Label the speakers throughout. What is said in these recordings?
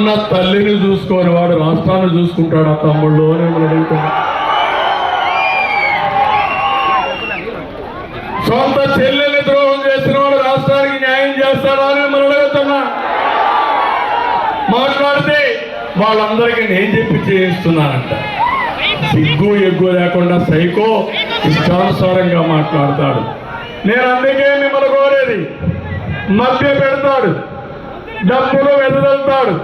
Speaker 1: కన్న తల్లిని చూసుకొని వాడు రాష్ట్రాన్ని చూసుకుంటాడు ఆ తమ్ముళ్ళు అని మనం అడుగుతున్నాం. సొంత చెల్లెల్ని ద్రోహం చేసిన వాడు రాష్ట్రానికి న్యాయం చేస్తాడా అని మనం అడుగుతున్నా. మాట్లాడితే వాళ్ళందరికీ నేను చెప్పి చేయిస్తున్నానంట. సిగ్గు ఎగ్గు లేకుండా సైకో ఇష్టానుసారంగా మాట్లాడతాడు. నేను అందుకే మిమ్మల్ని కోరేది మధ్య పెడతాడు డబ్బులు వెదజల్తాడు.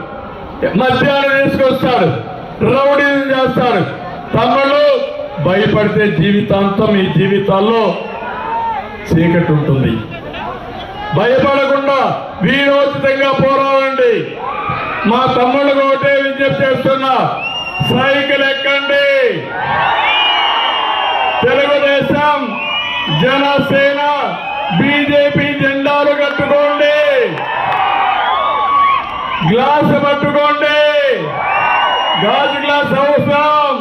Speaker 1: మద్యాన్ని తీసుకొస్తాడు రౌడీ చేస్తాడు తమ్ముళ్ళు భయపడితే జీవితాంతం ఈ జీవితాల్లో చీకటి ఉంటుంది. భయపడకుండా వీరోచితంగా పోరాడండి. మా తమ్ముళ్ళకు ఒకటే విజ్ఞప్తి చేస్తున్నా సైకిల్ ఎక్కండి. తెలుగుదేశం జనసేన బీజేపీ జెండాలు కట్టుకోండి. గ్లాస్ పట్టుకోండి. గాజు గ్లాస్ అవసరం.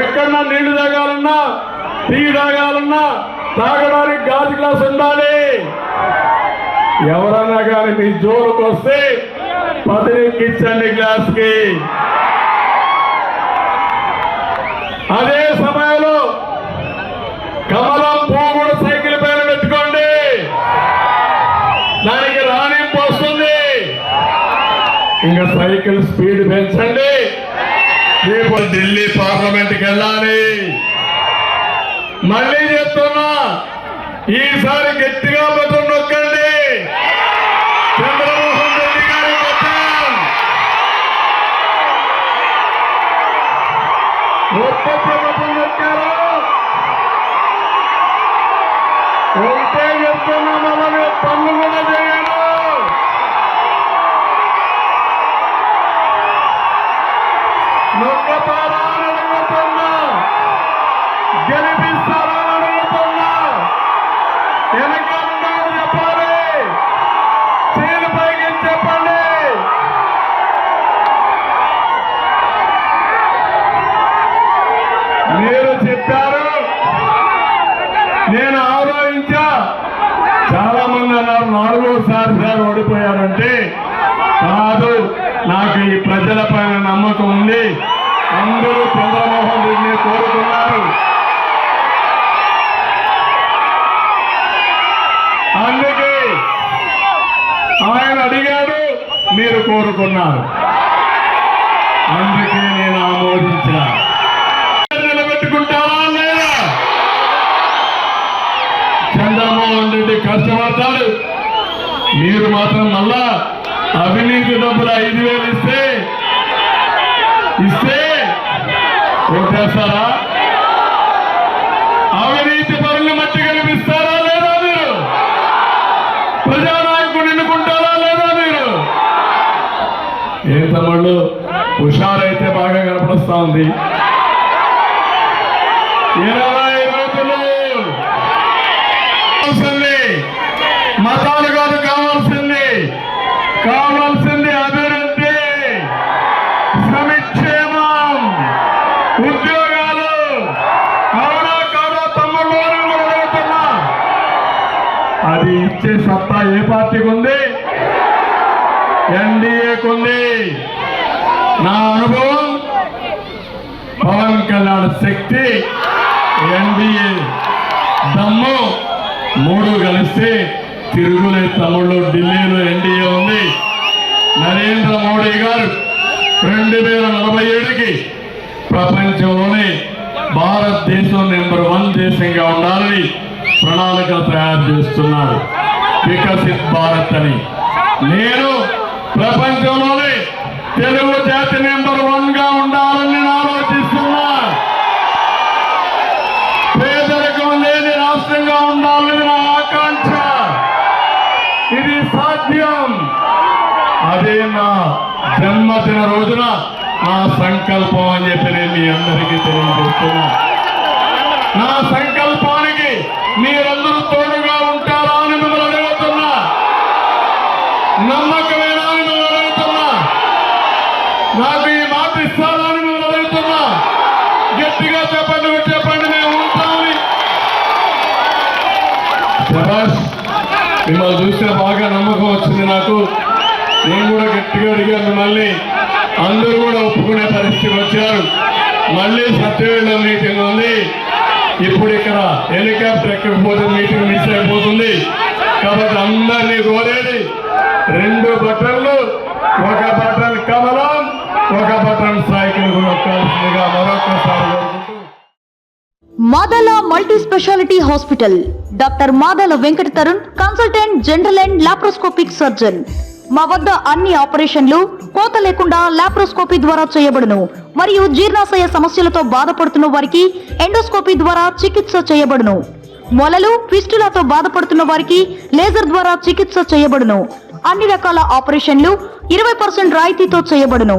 Speaker 1: ఎక్కడన్నా నీళ్ళు తాగాలన్నా టీ తాగాలన్నా తాగడానికి గాజు గ్లాస్ ఉండాలి. ఎవరన్నా కానీ మీ జోలుకు వస్తే పదినెక్కించండి గ్లాస్కి అదే సమ సైకిల్ స్పీడ్ పెంచండి. రేపు ఢిల్లీ పార్లమెంట్కి వెళ్ళాలి. మళ్ళీ చెప్తున్నా ఈసారి గట్టిగా బటన్ నొక్కండి. చంద్రమోహన్ రెడ్డి గారి బటన్ మీరు చెప్పారు. నేను ఆలోచించా. చాలా మంది అన్నారు నాలుగోసారి సార్ ఓడిపోయారంటే కాదు నాకు ఈ ప్రజల పైన నమ్మకం ఉంది. అందరూ చంద్రమోహన్ రెడ్డిని కోరుకున్నారు. అందుకే ఆయన అడిగాడు మీరు కోరుకున్నారు. అందుకే నేను ఆమోదించాను కష్టపడతాడు మీరు మాత్రం మళ్ళా అవినీతి డబ్బులు ఐదు వేలు ఇస్తే ఇస్తే ఓటేస్తారా అవినీతి పనులు మట్టి కనిపిస్తారా లేదా మీరు? ప్రజానాయకుడు ఎన్నుకుంటారా లేదా మీరు? ఏ తమ్ముళ్ళు హుషారైతే బాగా కనపడుస్తా ఉంది. ఇరవై మతాలు కాదు కావాల్సింది కావాల్సింది అభివృద్ధి. సమిక్షేమం ఉద్యోగాలు. అవునా కాదా తమ్ముడు? అది ఇచ్చే సత్తా ఏ పార్టీకి ఉంది? ఎన్డీఏకి ఉంది. నా అనుభవం పవన్ కళ్యాణ్ శక్తి ఎన్డీఏ దమ్ము మూడు కలిస్తే తిరుగులే తమ్ముళ్ళు ఢిల్లీలో ఎన్డీఏ ఉంది. నరేంద్ర మోడీ గారు రెండు వేల నలభై ఏడుకి ప్రపంచంలోనే భారతదేశం నెంబర్ వన్ దేశంగా ఉండాలని ప్రణాళికలు తయారు చేస్తున్నారు. వికసిత్ భారత్ అని. నేను ప్రపంచంలోనే తెలుగు జాతి నెంబర్ వన్గా ఉండాలి. అదే జన్మదిన రోజున నా సంకల్పం అని చెప్పి నేను మీ అందరికీ తెలియజేస్తున్నా. నా సంకల్పానికి మీరందరూ తోడుగా ఉంటారా అని మిమ్మల్ని అడుగుతున్నా. నమ్మకమేనా అని మిమ్మల్ని అడుగుతున్నా. నాకు ఈ మాట ఇస్తారా అని మిమ్మల్ని అడుగుతున్నా. గట్టిగా చెప్పండి చెప్పండి మేము ఉంటామని. మిమ్మల్ని చూస్తే బాగా నమ్మకం వచ్చింది నాకు. నేను కూడా గట్టిగా అడిగాను మిమ్మల్ని. అందరూ కూడా ఒప్పుకునే పరిస్థితికి వచ్చారు. మళ్ళీ సత్యవేళ మీటింగ్ ఉంది. ఇప్పుడు ఇక్కడ హెలికాప్టర్ ఎక్కకపోతే మీటింగ్ మిస్ అయిపోతుంది. కాబట్టి అందరినీ కోరేది రెండు బటన్లు ఒక బటన్ కమలం ఒక బటన్ సైకిల్ కొనొక్కాల్సిందిగా మరొకసారి
Speaker 2: Madala multi speciality hospital. Doctor Madala Venkata Tarun consultant general and laparoscopic surgeon. మా వద్ద అన్ని ఆపరేషన్లు కోత లేకుండా లాప్రోస్కోపీ ద్వారా చేయబడును మరియు జీర్ణాశయ సమస్యలతో బాధపడుతున్న వారికి ఎండోస్కోపీ ద్వారా చికిత్స చేయబడును. మొలలు ఫిస్టులతో బాధపడుతున్న వారికి లేజర్ ద్వారా చికిత్స చేయబడును. అన్ని రకాల ఆపరేషన్లు ఇరవై పర్సెంట్ రాయితీతో చేయబడును.